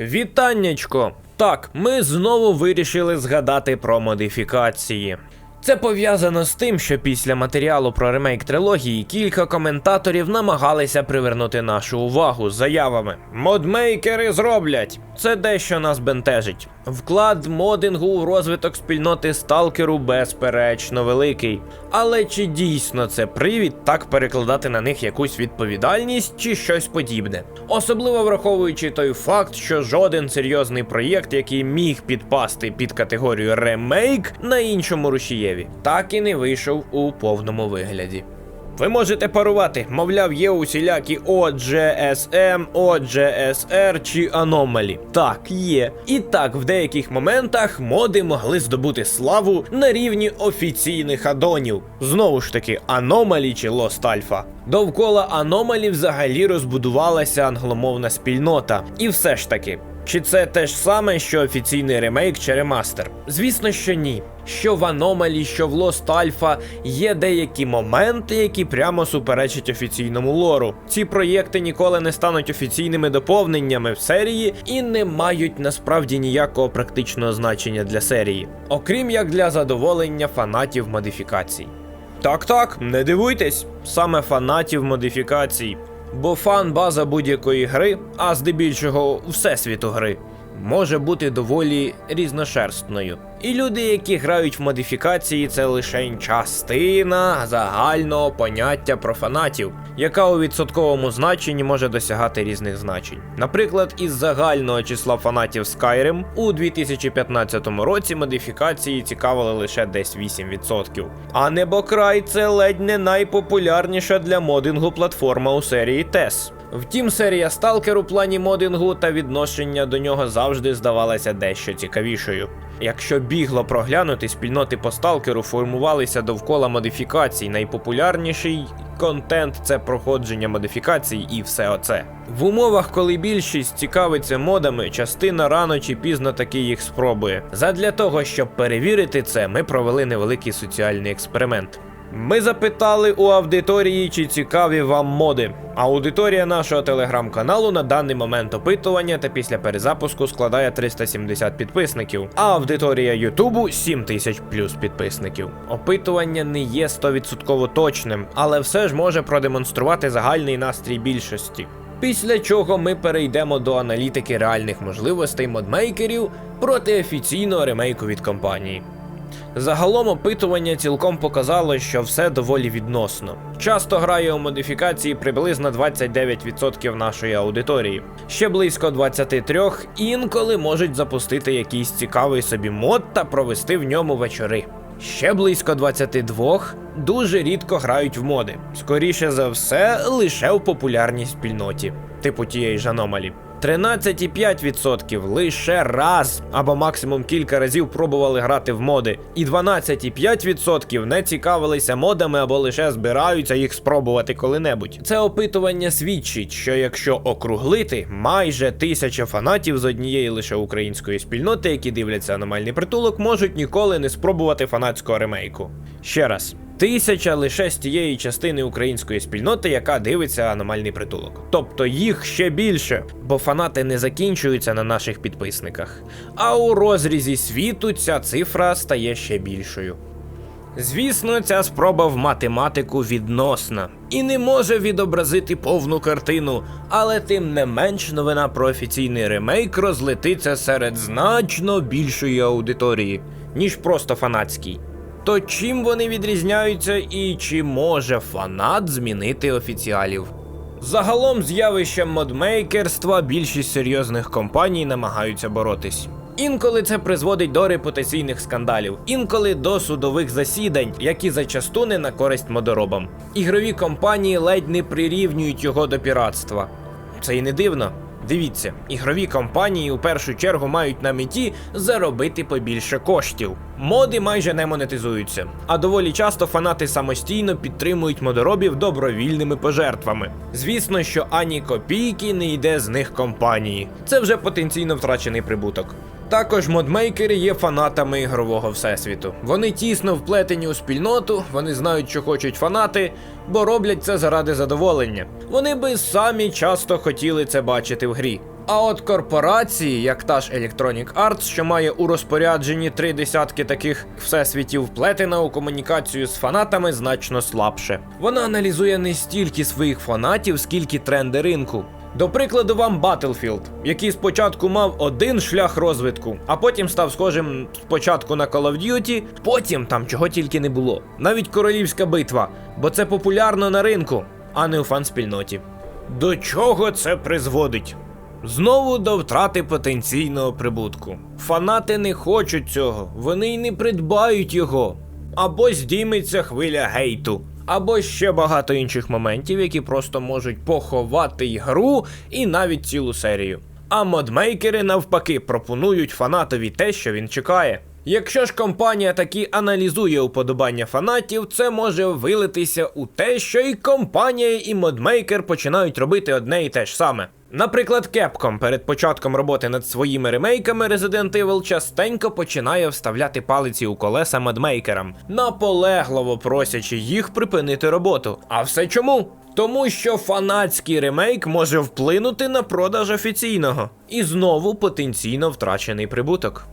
Вітаннячко! Так, ми знову вирішили згадати про модифікації. Це пов'язано з тим, що після матеріалу про ремейк трилогії кілька коментаторів намагалися привернути нашу увагу з заявами. Модмейкери зроблять! Це дещо нас бентежить. Вклад модингу у розвиток спільноти сталкеру безперечно великий. Але чи дійсно це привід так перекладати на них якусь відповідальність чи щось подібне? Особливо враховуючи той факт, що жоден серйозний проєкт, який міг підпасти під категорію ремейк на іншому рушієві, так і не вийшов у повному вигляді. Ви можете парувати, мовляв, є усілякі OGSM, OGSR чи аномалі. Так, є. І так, в деяких моментах моди могли здобути славу на рівні офіційних адонів. Знову ж таки, аномалі чи Lost Alpha. Довкола аномалі взагалі розбудувалася англомовна спільнота. І все ж таки. Чи це те ж саме, що офіційний ремейк чи ремастер? Звісно, що ні. Що в Аномалі, що в Lost Alpha є деякі моменти, які прямо суперечать офіційному лору. Ці проєкти ніколи не стануть офіційними доповненнями в серії і не мають насправді ніякого практичного значення для серії, окрім як для задоволення фанатів модифікацій. Так, так, не дивуйтесь, саме фанатів модифікацій. Бо фан база будь-якої гри, а здебільшого всесвіту гри, може бути доволі різношерстною. І люди, які грають в модифікації, це лише частина загального поняття про фанатів, яка у відсотковому значенні може досягати різних значень. Наприклад, із загального числа фанатів Skyrim у 2015 році модифікації цікавили лише десь 8%. А Небокрай це ледь не найпопулярніша для модингу платформа у серії TES. Втім, серія Сталкер у плані модингу та відношення до нього завжди здавалася дещо цікавішою. Якщо бігло проглянути, спільноти по сталкеру формувалися довкола модифікацій. Найпопулярніший контент це проходження модифікацій і все оце. В умовах, коли більшість цікавиться модами, частина рано чи пізно таки їх спробує. Задля того, щоб перевірити це, ми провели невеликий соціальний експеримент. Ми запитали у аудиторії, чи цікаві вам моди. Аудиторія нашого телеграм-каналу на даний момент опитування та після перезапуску складає 370 підписників, а аудиторія Ютубу 7000 плюс підписників. Опитування не є 100% точним, але все ж може продемонструвати загальний настрій більшості. Після чого ми перейдемо до аналітики реальних можливостей модмейкерів проти офіційного ремейку від компанії. Загалом опитування цілком показало, що все доволі відносно. Часто грає у модифікації приблизно 29% нашої аудиторії. Ще близько 23% інколи можуть запустити якийсь цікавий собі мод та провести в ньому вечори. Ще близько 22 дуже рідко грають в моди. Скоріше за все, лише в популярній спільноті, типу тієї ж аномалі. 13,5% лише раз або максимум кілька разів пробували грати в моди, і 12,5% не цікавилися модами або лише збираються їх спробувати коли-небудь. Це опитування свідчить, що якщо округлити, майже тисяча фанатів з однієї лише української спільноти, які дивляться аномальний притулок, можуть ніколи не спробувати фанатського ремейку. Ще раз. Тисяча лише з тієї частини української спільноти, яка дивиться аномальний притулок. Тобто їх ще більше, бо фанати не закінчуються на наших підписниках. А у розрізі світу ця цифра стає ще більшою. Звісно, ця спроба в математику відносна і не може відобразити повну картину, але тим не менш новина про офіційний ремейк розлетиться серед значно більшої аудиторії, ніж просто фанатський. То чим вони відрізняються і чи може фанат змінити офіціалів? Загалом з явищем модмейкерства більшість серйозних компаній намагаються боротись. Інколи це призводить до репутаційних скандалів, інколи до судових засідань, які зачасту не на користь модоробам. Ігрові компанії ледь не прирівнюють його до піратства. Це і не дивно. Дивіться, ігрові компанії у першу чергу мають на меті заробити побільше коштів. Моди майже не монетизуються, а доволі часто фанати самостійно підтримують модоробів добровільними пожертвами. Звісно, що ані копійки не йде з них компанії. Це вже потенційно втрачений прибуток. Також модмейкери є фанатами ігрового всесвіту. Вони тісно вплетені у спільноту, вони знають, що хочуть фанати, бо роблять це заради задоволення. Вони би самі часто хотіли це бачити в грі. А от корпорації, як та ж Electronic Arts, що має у розпорядженні три десятки таких всесвітів, вплетена у комунікацію з фанатами значно слабше. Вона аналізує не стільки своїх фанатів, скільки тренди ринку. До прикладу, вам Battlefield, який спочатку мав один шлях розвитку, а потім став схожим спочатку на Call of Duty, потім там чого тільки не було. Навіть королівська битва, бо це популярно на ринку, а не у фан-спільноті. До чого це призводить? Знову до втрати потенційного прибутку. Фанати не хочуть цього, вони й не придбають його. Або здійметься хвиля гейту, або ще багато інших моментів, які просто можуть поховати ігру і навіть цілу серію. А модмейкери навпаки пропонують фанатові те, що він чекає. Якщо ж компанія таки аналізує уподобання фанатів, це може вилитися у те, що і компанія, і модмейкер починають робити одне і те ж саме. Наприклад, Capcom перед початком роботи над своїми ремейками Resident Evil частенько починає вставляти палиці у колеса модмейкерам, наполегливо просячи їх припинити роботу. А все чому? Тому що фанатський ремейк може вплинути на продаж офіційного і знову потенційно втрачений прибуток.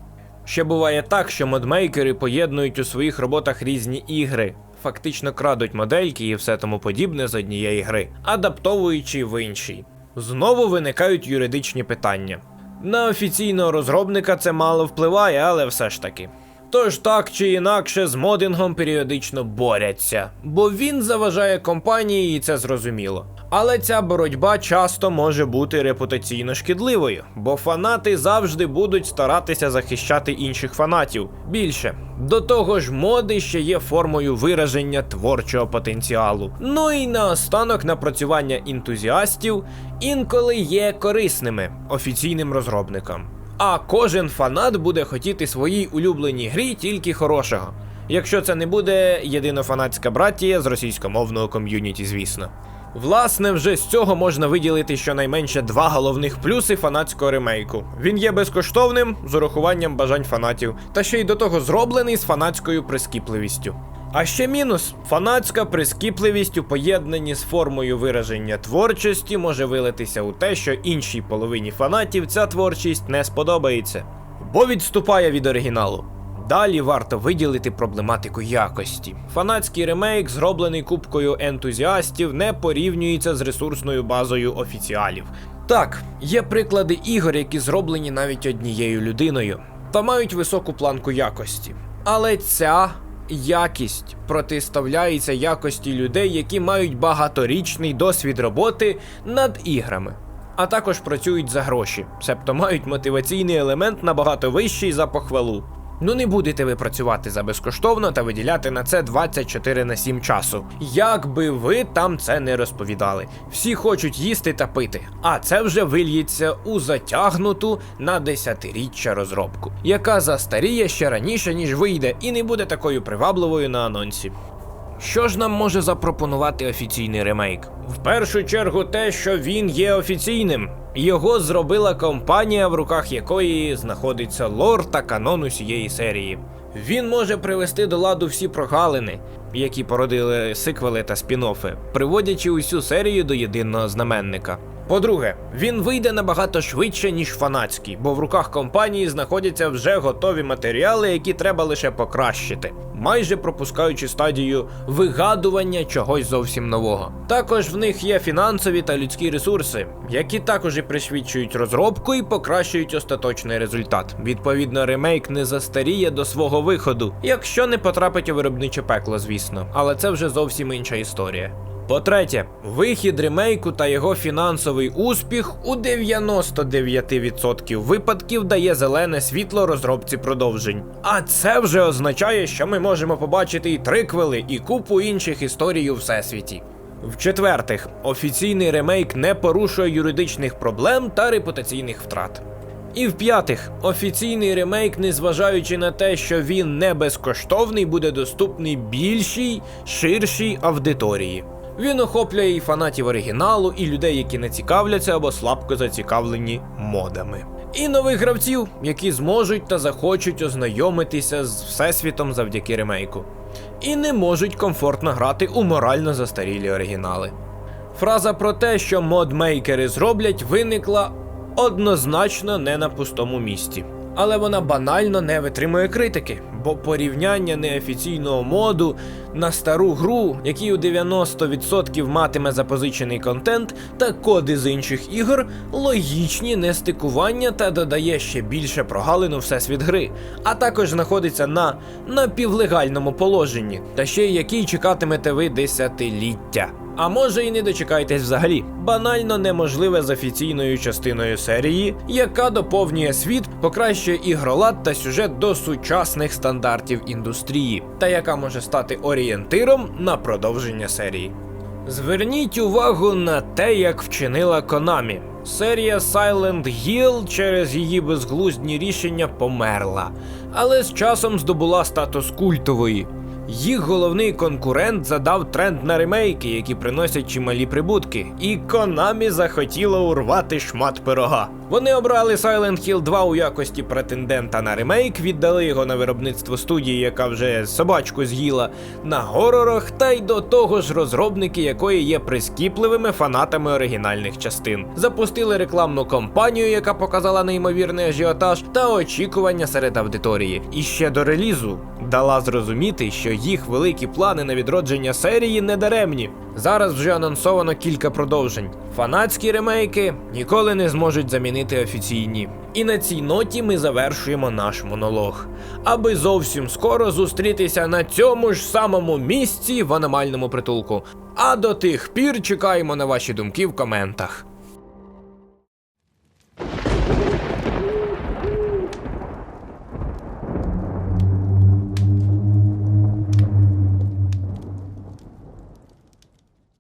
Ще буває так, що модмейкери поєднують у своїх роботах різні ігри, фактично крадуть модельки і все тому подібне з однієї гри, адаптовуючи в іншій. Знову виникають юридичні питання. На офіційного розробника це мало впливає, але все ж таки. Тож так чи інакше з модингом періодично борються, бо він заважає компанії, і це зрозуміло. Але ця боротьба часто може бути репутаційно шкідливою, бо фанати завжди будуть старатися захищати інших фанатів. Більше до того ж, моди ще є формою вираження творчого потенціалу. Ну і наостанок напрацювання ентузіастів інколи є корисними офіційним розробникам. А кожен фанат буде хотіти своїй улюбленій грі тільки хорошого. Якщо це не буде єдинофанатська братія з російськомовного ком'юніті, звісно. Власне, вже з цього можна виділити щонайменше два головних плюси фанатського ремейку. Він є безкоштовним з урахуванням бажань фанатів, та ще й до того зроблений з фанатською прискіпливістю. А ще мінус: фанатська прискіпливість у поєднанні з формою вираження творчості може вилитися у те, що іншій половині фанатів ця творчість не сподобається, бо відступає від оригіналу. Далі варто виділити проблематику якості. Фанатський ремейк, зроблений кубкою ентузіастів, не порівнюється з ресурсною базою офіціалів. Так, є приклади ігор, які зроблені навіть однією людиною, та мають високу планку якості. Але ця якість протиставляється якості людей, які мають багаторічний досвід роботи над іграми. А також працюють за гроші, себто мають мотиваційний елемент набагато вищий за похвалу. Ну не будете ви працювати за безкоштовно та виділяти на це 24 на 7 часу. Як би ви там це не розповідали. Всі хочуть їсти та пити, а це вже вильється у затягнуту на десятиріччя розробку, яка застаріє ще раніше, ніж вийде, і не буде такою привабливою на анонсі. Що ж нам може запропонувати офіційний ремейк? В першу чергу те, що він є офіційним. Його зробила компанія, в руках якої знаходиться лор та канон усієї серії. Він може привести до ладу всі прогалини, які породили сиквели та спін-оффи, приводячи усю серію до єдиного знаменника. По-друге, він вийде набагато швидше, ніж фанатський, бо в руках компанії знаходяться вже готові матеріали, які треба лише покращити, майже пропускаючи стадію вигадування чогось зовсім нового. Також в них є фінансові та людські ресурси, які також і пришвидшують розробку і покращують остаточний результат. Відповідно, ремейк не застаріє до свого виходу, якщо не потрапить у виробниче пекло, звісно, але це вже зовсім інша історія. По-третє, вихід ремейку та його фінансовий успіх у 99% випадків дає зелене світло розробці продовжень. А це вже означає, що ми можемо побачити і триквели, і купу інших історій у всесвіті. В-четвертих, офіційний ремейк не порушує юридичних проблем та репутаційних втрат. І в-п'ятих, офіційний ремейк, незважаючи на те, що він не безкоштовний, буде доступний більшій, ширшій аудиторії. Він охоплює і фанатів оригіналу, і людей, які не цікавляться або слабко зацікавлені модами. І нових гравців, які зможуть та захочуть ознайомитися з всесвітом завдяки ремейку. І не можуть комфортно грати у морально застарілі оригінали. Фраза про те, що модмейкери зроблять, виникла однозначно не на пустому місці. Але вона банально не витримує критики, бо порівняння неофіційного моду на стару гру, який у 90% матиме запозичений контент та коди з інших ігор, логічні нестикування та додає ще більше прогалину всесвіт гри, а також знаходиться на напівлегальному положенні, та ще й який чекатимете ви десятиліття. А може і не дочекайтесь взагалі. Банально неможливе з офіційною частиною серії, яка доповнює світ, покращує ігролад та сюжет до сучасних стандартів індустрії, та яка може стати орієнтиром на продовження серії. Зверніть увагу на те, як вчинила Konami. Серія Silent Hill через її безглуздні рішення померла, але з часом здобула статус культової. Їх головний конкурент задав тренд на ремейки, які приносять чималі прибутки, і Konami захотіла урвати шмат пирога. Вони обрали Silent Hill 2 у якості претендента на ремейк, віддали його на виробництво студії, яка вже собачку з'їла, на горорах, та й до того ж розробники якої є прискіпливими фанатами оригінальних частин. Запустили рекламну кампанію, яка показала неймовірний ажіотаж та очікування серед аудиторії. І ще до релізу дала зрозуміти, що їх великі плани на відродження серії недаремні. Зараз вже анонсовано кілька продовжень. Фанатські ремейки ніколи не зможуть замінити офіційні. І на цій ноті ми завершуємо наш монолог, аби зовсім скоро зустрітися на цьому ж самому місці в аномальному притулку. А до тих пір чекаємо на ваші думки в коментах.